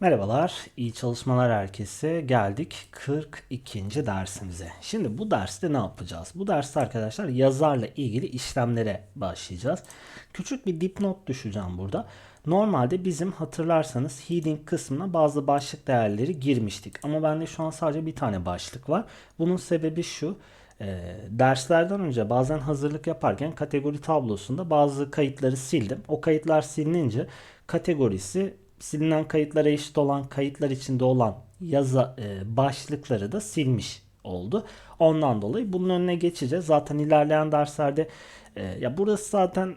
Merhabalar, iyi çalışmalar herkese. Geldik 42. dersimize. Şimdi bu derste ne yapacağız? Bu derste arkadaşlar yazarla ilgili işlemlere başlayacağız. Küçük bir dipnot düşeceğim burada. Normalde bizim hatırlarsanız heading kısmına bazı başlık değerleri girmiştik. Ama bende şu an sadece bir tane başlık var. Bunun sebebi şu. E, derslerden önce bazen hazırlık yaparken kategori tablosunda bazı kayıtları sildim. O kayıtlar silinince kategorisi silinen kayıtlara eşit olan kayıtlar içinde olan yazı e, başlıkları da silmiş oldu. Ondan dolayı bunun önüne geçeceğiz. Zaten ilerleyen derslerde e, ya burası zaten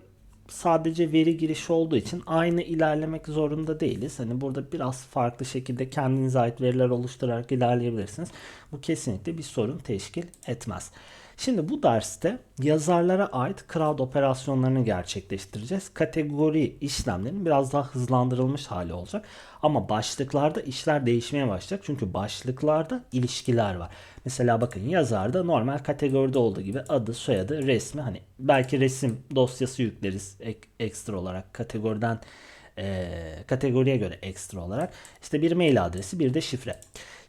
sadece veri girişi olduğu için aynı ilerlemek zorunda değiliz. Hani burada biraz farklı şekilde kendinize ait veriler oluşturarak ilerleyebilirsiniz. Bu kesinlikle bir sorun teşkil etmez. Şimdi bu derste yazarlara ait crowd operasyonlarını gerçekleştireceğiz. Kategori işlemlerinin biraz daha hızlandırılmış hali olacak. Ama başlıklarda işler değişmeye başlayacak. Çünkü başlıklarda ilişkiler var. Mesela bakın yazarda normal kategoride olduğu gibi adı, soyadı, resmi hani belki resim dosyası yükleriz ek, ekstra olarak kategoriden e, kategoriye göre ekstra olarak. İşte bir mail adresi bir de şifre.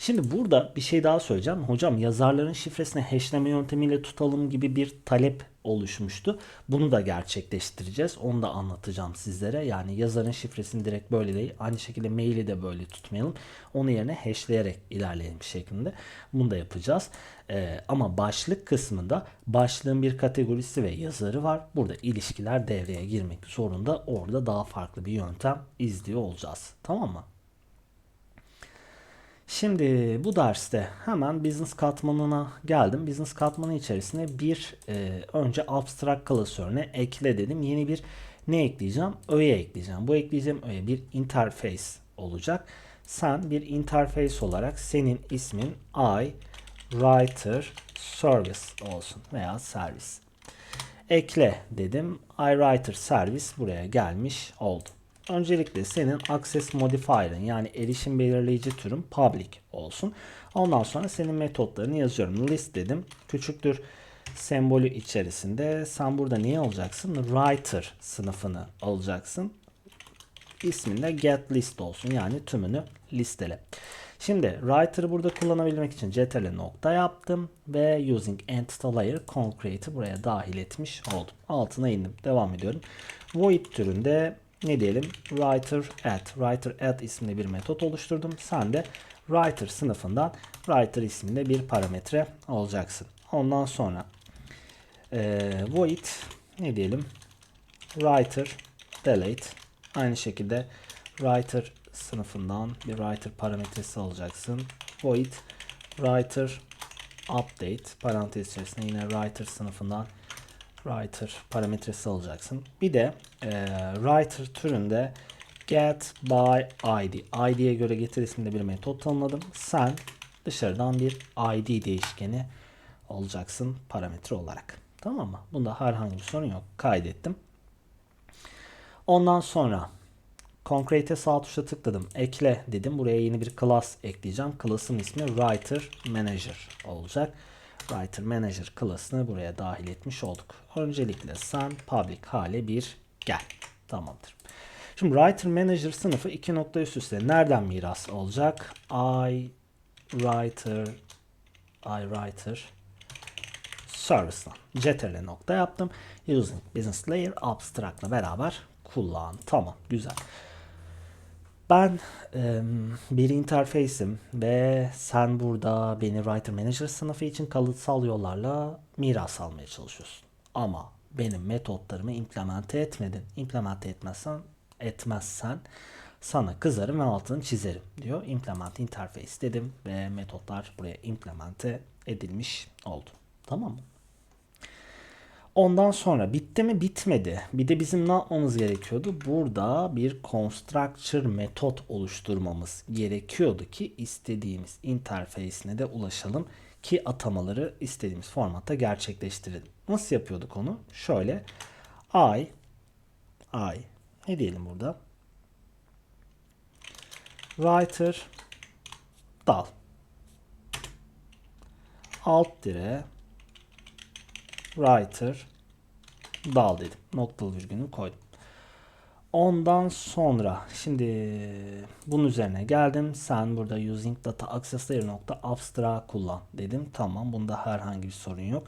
Şimdi burada bir şey daha söyleyeceğim. Hocam yazarların şifresini hashleme yöntemiyle tutalım gibi bir talep oluşmuştu. Bunu da gerçekleştireceğiz. Onu da anlatacağım sizlere. Yani yazarın şifresini direkt böyle değil. Aynı şekilde maili de böyle tutmayalım. Onun yerine hashleyerek ilerleyelim şeklinde. Bunu da yapacağız. Ee, ama başlık kısmında başlığın bir kategorisi ve yazarı var. Burada ilişkiler devreye girmek zorunda. Orada daha farklı bir yöntem izliyor olacağız. Tamam mı? Şimdi bu derste hemen business katmanına geldim. Business katmanı içerisine bir e, önce abstract klasörüne ekle dedim. Yeni bir ne ekleyeceğim? Öğe ekleyeceğim. Bu ekleyeceğim öğe bir interface olacak. Sen bir interface olarak senin ismin I writer service olsun veya servis. Ekle dedim. I writer service buraya gelmiş oldu. Öncelikle senin access modifier'ın yani erişim belirleyici türün public olsun. Ondan sonra senin metotlarını yazıyorum. List dedim. Küçüktür sembolü içerisinde sen burada niye alacaksın? Writer sınıfını alacaksın. İsminde get list olsun. Yani tümünü listele. Şimdi writer'ı burada kullanabilmek için ctrl nokta yaptım ve using entity layer concrete'i buraya dahil etmiş oldum. Altına indim. Devam ediyorum. Void türünde ne diyelim? Writer add. Writer add isimli bir metot oluşturdum. Sen de writer sınıfından writer isminde bir parametre olacaksın. Ondan sonra e, void ne diyelim? Writer delete. Aynı şekilde writer sınıfından bir writer parametresi alacaksın. Void writer update parantez içerisinde yine writer sınıfından writer parametresi alacaksın. Bir de e, writer türünde get by id. id'ye göre getir isimli bir metot tanımladım. Sen dışarıdan bir id değişkeni olacaksın parametre olarak. Tamam mı? Bunda herhangi bir sorun yok. Kaydettim. Ondan sonra Concrete'e sağ tuşa tıkladım. Ekle dedim. Buraya yeni bir class ekleyeceğim. Class'ın ismi Writer Manager olacak. Writer Manager klasını buraya dahil etmiş olduk. Öncelikle sen public hale bir gel. Tamamdır. Şimdi Writer Manager sınıfı iki nokta üst üste nereden miras olacak? I Writer I Writer Service'dan CTRL nokta yaptım. Using Business Layer Abstract'la beraber kullan. Tamam güzel. Ben e, bir interface'im ve sen burada beni Writer Manager sınıfı için kalıtsal yollarla miras almaya çalışıyorsun. Ama benim metotlarımı implemente etmedin. Implemente etmezsen, etmezsen sana kızarım ve altını çizerim diyor. Implement interface dedim ve metotlar buraya implemente edilmiş oldu. Tamam mı? Ondan sonra bitti mi bitmedi. Bir de bizim ne yapmamız gerekiyordu? Burada bir constructor metot oluşturmamız gerekiyordu ki istediğimiz interface'ine de ulaşalım ki atamaları istediğimiz formatta gerçekleştirelim. Nasıl yapıyorduk onu? Şöyle i i ne diyelim burada? Writer dal alt dire writer dal dedim. Noktalı virgülünü koydum. Ondan sonra şimdi bunun üzerine geldim. Sen burada using data access layer nokta abstract kullan dedim. Tamam bunda herhangi bir sorun yok.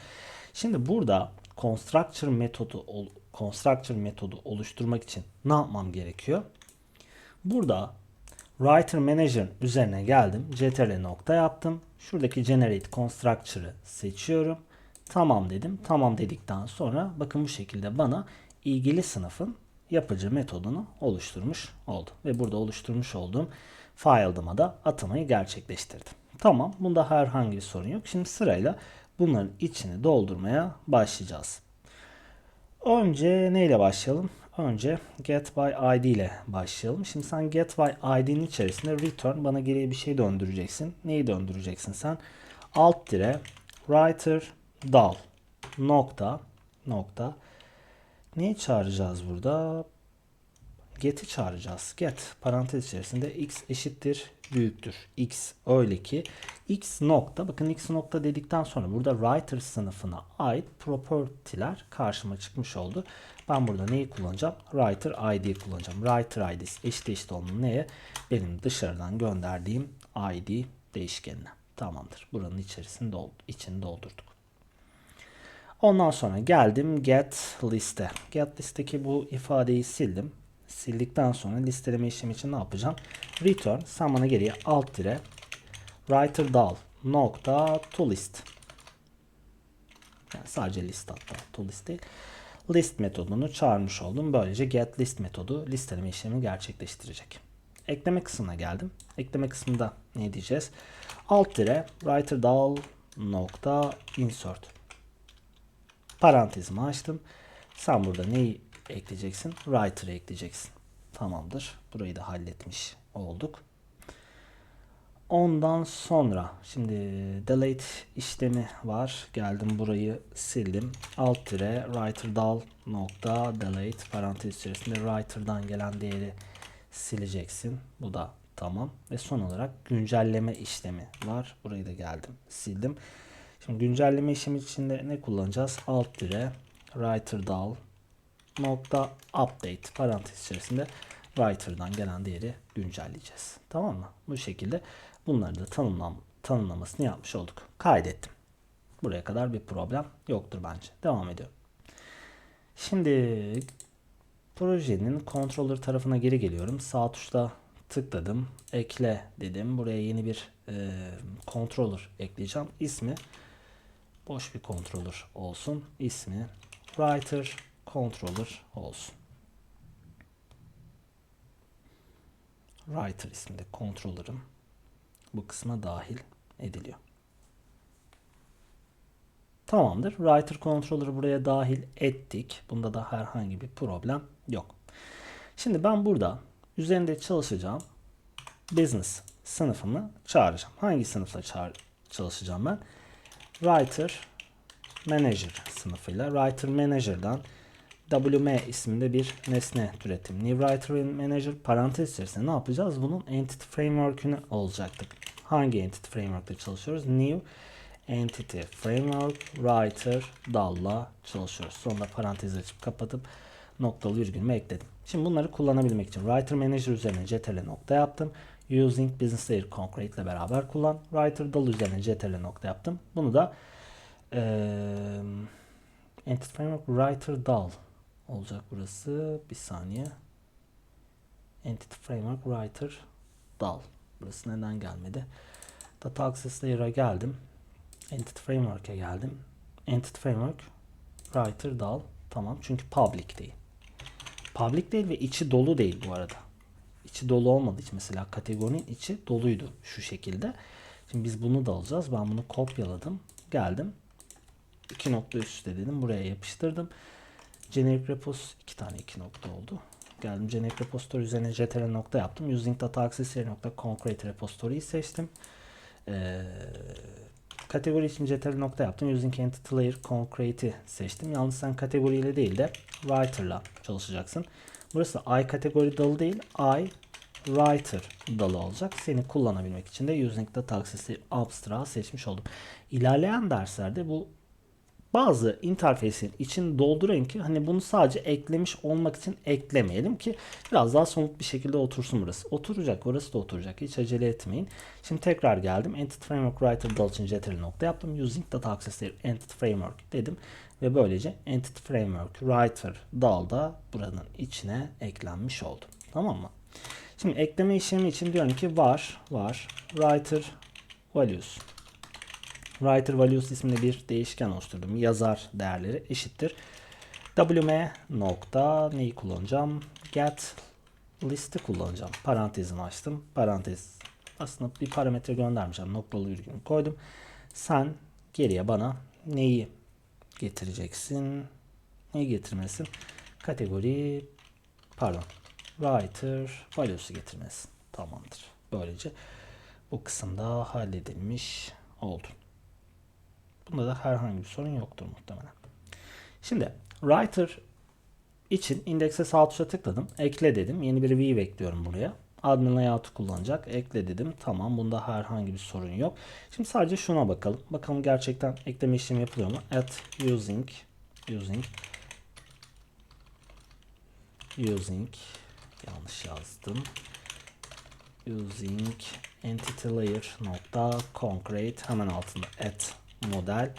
Şimdi burada constructor metodu constructor metodu oluşturmak için ne yapmam gerekiyor? Burada Writer Manager üzerine geldim. CTRL nokta yaptım. Şuradaki Generate Constructor'ı seçiyorum. Tamam dedim. Tamam dedikten sonra bakın bu şekilde bana ilgili sınıfın yapıcı metodunu oluşturmuş oldu. Ve burada oluşturmuş olduğum file'ıma da atamayı gerçekleştirdim. Tamam. Bunda herhangi bir sorun yok. Şimdi sırayla bunların içini doldurmaya başlayacağız. Önce neyle başlayalım? Önce get by id ile başlayalım. Şimdi sen get by id'nin içerisinde return bana geriye bir şey döndüreceksin. Neyi döndüreceksin sen? Alt dire writer dal nokta nokta neyi çağıracağız burada? Get'i çağıracağız. Get parantez içerisinde x eşittir büyüktür. x öyle ki x nokta bakın x nokta dedikten sonra burada writer sınıfına ait property'ler karşıma çıkmış oldu. Ben burada neyi kullanacağım? Writer id kullanacağım. Writer id eşit eşit onun neye? Benim dışarıdan gönderdiğim id değişkenine. Tamamdır. Buranın içerisini doldu, içini doldurduk. Ondan sonra geldim get liste. Get listeki bu ifadeyi sildim. Sildikten sonra listeleme işlemi için ne yapacağım? Return sen bana geriye alt dire writer dal nokta to list. Yani sadece list hatta to list değil. List metodunu çağırmış oldum. Böylece get list metodu listeleme işlemi gerçekleştirecek. Ekleme kısmına geldim. Ekleme kısmında ne diyeceğiz? Alt dire writer dal nokta insert. Parantezimi açtım. Sen burada neyi ekleyeceksin? Writer'ı ekleyeceksin. Tamamdır. Burayı da halletmiş olduk. Ondan sonra şimdi delete işlemi var. Geldim burayı sildim. Alt tire writer dal nokta delete parantez içerisinde writer'dan gelen değeri sileceksin. Bu da tamam. Ve son olarak güncelleme işlemi var. Burayı da geldim sildim. Şimdi güncelleme işlemi içinde ne kullanacağız? Alt dire writer dal nokta update parantez içerisinde writer'dan gelen değeri güncelleyeceğiz. Tamam mı? Bu şekilde bunları da tanımlam tanımlamasını yapmış olduk. Kaydettim. Buraya kadar bir problem yoktur bence. Devam ediyorum. Şimdi projenin controller tarafına geri geliyorum. Sağ tuşla tıkladım. Ekle dedim. Buraya yeni bir e, controller ekleyeceğim. İsmi boş bir controller olsun. İsmi writer controller olsun. Writer isimli controller'ım bu kısma dahil ediliyor. Tamamdır. Writer controller'ı buraya dahil ettik. Bunda da herhangi bir problem yok. Şimdi ben burada üzerinde çalışacağım business sınıfımı çağıracağım. Hangi sınıfla çağır çalışacağım ben? Writer Manager sınıfıyla Writer Manager'dan WM isminde bir nesne türetim. New Writer Manager parantez içerisinde ne yapacağız? Bunun Entity Framework'ünü alacaktık. Hangi Entity Framework'te çalışıyoruz? New Entity Framework Writer Dal'la çalışıyoruz. Sonunda parantez açıp kapatıp noktalı virgülümü ekledim. Şimdi bunları kullanabilmek için Writer Manager üzerine CTRL nokta yaptım. Using Business Layer Concrete ile beraber kullan. Writer Dal üzerine CTRL nokta yaptım. Bunu da ee, Entity Framework Writer Dal olacak burası. Bir saniye. Entity Framework Writer Dal. Burası neden gelmedi? Data Access Layer'a geldim. Entity Framework'e geldim. Entity Framework Writer Dal. Tamam. Çünkü public değil. Public değil ve içi dolu değil bu arada. İçi dolu olmadı hiç mesela kategorinin içi doluydu şu şekilde. Şimdi biz bunu da alacağız. Ben bunu kopyaladım. Geldim. İki nokta üst üste dedim. Buraya yapıştırdım. Generic repos iki tane iki nokta oldu. Geldim generic repository üzerine ctrl nokta yaptım. Using data access nokta concrete repository'yi seçtim. Ee, kategori için ctrl nokta yaptım. Using entity layer concrete'i seçtim. Yalnız sen kategoriyle değil de writer'la çalışacaksın. Burası I kategori dalı değil, I writer dalı olacak. Seni kullanabilmek için de using data access abstract seçmiş oldum. İlerleyen derslerde bu bazı interfeysin için doldurayım ki hani bunu sadece eklemiş olmak için eklemeyelim ki biraz daha somut bir şekilde otursun burası. Oturacak, orası da oturacak. Hiç acele etmeyin. Şimdi tekrar geldim. Entity Framework Writer dal için ctrl nokta yaptım. Using Data Access Entity Framework dedim. Ve böylece Entity Framework Writer dalda buranın içine eklenmiş oldu. Tamam mı? Şimdi ekleme işlemi için diyorum ki var, var, writer values. Writer values isminde bir değişken oluşturdum. Yazar değerleri eşittir. WM nokta neyi kullanacağım? Get listi kullanacağım. Parantezimi açtım. Parantez aslında bir parametre göndermeyeceğim. Noktalı virgül koydum. Sen geriye bana neyi getireceksin? Neyi getirmesin? Kategori pardon writer values'u getirmesi. Tamamdır. Böylece bu kısımda halledilmiş oldu. Bunda da herhangi bir sorun yoktur muhtemelen. Şimdi writer için indekse sağ tuşa tıkladım. Ekle dedim. Yeni bir view ekliyorum buraya. Admin layout'u kullanacak. Ekle dedim. Tamam. Bunda herhangi bir sorun yok. Şimdi sadece şuna bakalım. Bakalım gerçekten ekleme işlemi yapılıyor mu? At using using using yanlış yazdım. Using entity layer nokta concrete hemen altında at model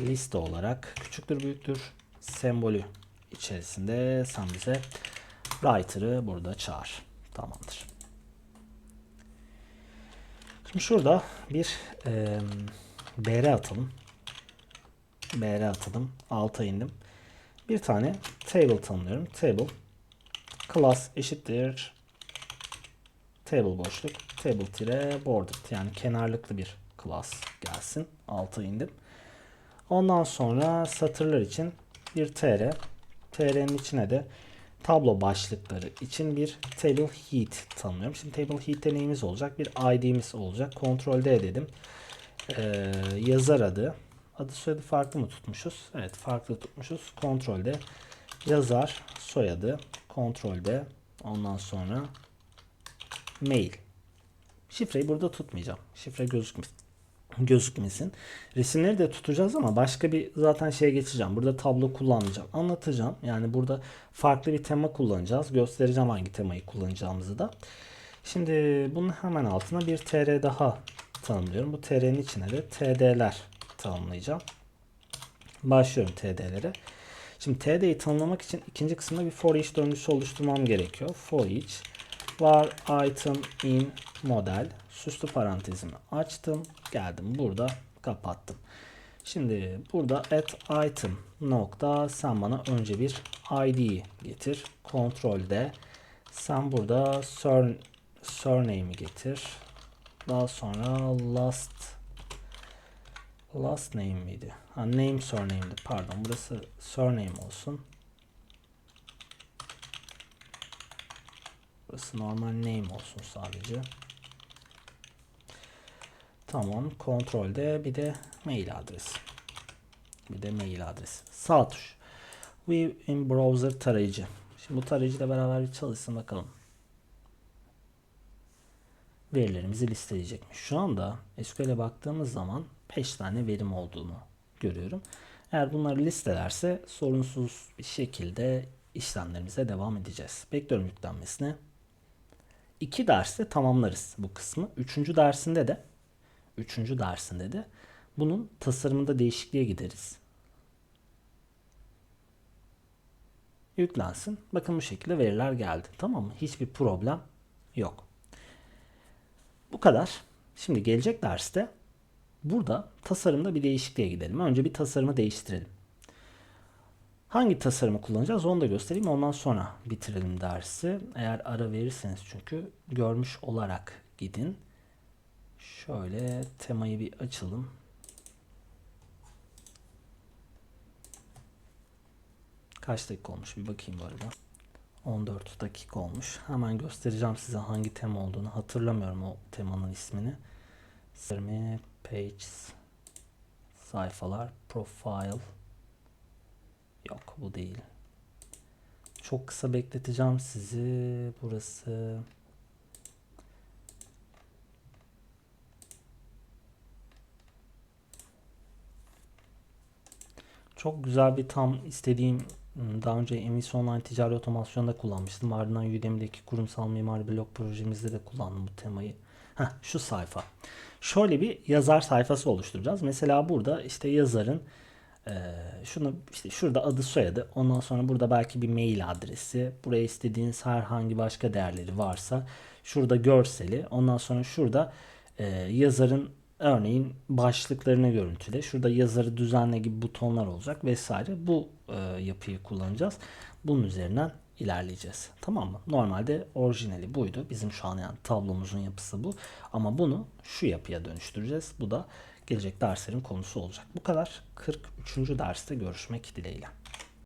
liste olarak küçüktür büyüktür sembolü içerisinde sen bize writer'ı burada çağır. Tamamdır. Şimdi şurada bir e, br atalım. br atadım. Alta indim. Bir tane table tanımlıyorum. Table class eşittir table boşluk table tire border yani kenarlıklı bir class gelsin. Alta indim. Ondan sonra satırlar için bir tr tr'nin içine de tablo başlıkları için bir table heat tanımlıyorum. Şimdi table heat'te neyimiz olacak? Bir id'miz olacak. Ctrl D dedim. Ee, yazar adı. Adı soyadı farklı mı tutmuşuz? Evet farklı tutmuşuz. Ctrl D yazar soyadı. D ondan sonra mail. Şifreyi burada tutmayacağım. Şifre gözükmesin. gözükmesin. Resimleri de tutacağız ama başka bir zaten şeye geçeceğim. Burada tablo kullanmayacağım. Anlatacağım. Yani burada farklı bir tema kullanacağız. Göstereceğim hangi temayı kullanacağımızı da. Şimdi bunun hemen altına bir tr daha tanımlıyorum. Bu tr'nin içine de td'ler tanımlayacağım. Başlıyorum td'lere. Şimdi td'yi tanımlamak için ikinci kısımda bir for each döngüsü oluşturmam gerekiyor. For each var item in model süslü parantezimi açtım. Geldim burada kapattım. Şimdi burada at item nokta sen bana önce bir id getir. D. Sen burada sur, surname'i getir. Daha sonra last last name miydi? Ha, name surname'di. Pardon. Burası surname olsun. Burası normal name olsun sadece. Tamam. Kontrolde bir de mail adresi. Bir de mail adresi. Sağ tuş. View in browser tarayıcı. Şimdi bu tarayıcıyla beraber bir çalışsın bakalım. Verilerimizi listeleyecekmiş. Şu anda SQL'e baktığımız zaman 5 tane verim olduğunu görüyorum. Eğer bunları listelerse sorunsuz bir şekilde işlemlerimize devam edeceğiz. Bekliyorum yüklenmesini. İki derste tamamlarız bu kısmı. Üçüncü dersinde de üçüncü dersinde de bunun tasarımında değişikliğe gideriz. Yüklensin. Bakın bu şekilde veriler geldi. Tamam mı? Hiçbir problem yok. Bu kadar. Şimdi gelecek derste burada tasarımda bir değişikliğe gidelim. Önce bir tasarımı değiştirelim. Hangi tasarımı kullanacağız onu da göstereyim. Ondan sonra bitirelim dersi. Eğer ara verirseniz çünkü görmüş olarak gidin. Şöyle temayı bir açalım. Kaç dakika olmuş bir bakayım bu arada. 14 dakika olmuş. Hemen göstereceğim size hangi tema olduğunu. Hatırlamıyorum o temanın ismini. Sermi, pages, sayfalar, profile. Yok bu değil. Çok kısa bekleteceğim sizi. Burası çok güzel bir tam istediğim daha önce MVC Online ticari otomasyonda kullanmıştım. Ardından Udemy'deki kurumsal mimari blog projemizde de kullandım bu temayı. Heh, şu sayfa. Şöyle bir yazar sayfası oluşturacağız. Mesela burada işte yazarın eee, şunu işte şurada adı soyadı. Ondan sonra burada belki bir mail adresi. Buraya istediğiniz herhangi başka değerleri varsa şurada görseli. Ondan sonra şurada eee, yazarın örneğin başlıklarını görüntüle. Şurada yazarı düzenle gibi butonlar olacak vesaire. Bu eee, yapıyı kullanacağız. Bunun üzerinden ilerleyeceğiz. Tamam mı? Normalde orijinali buydu. Bizim şu an yani tablomuzun yapısı bu. Ama bunu şu yapıya dönüştüreceğiz. Bu da gelecek derslerin konusu olacak. Bu kadar. 43. derste görüşmek dileğiyle.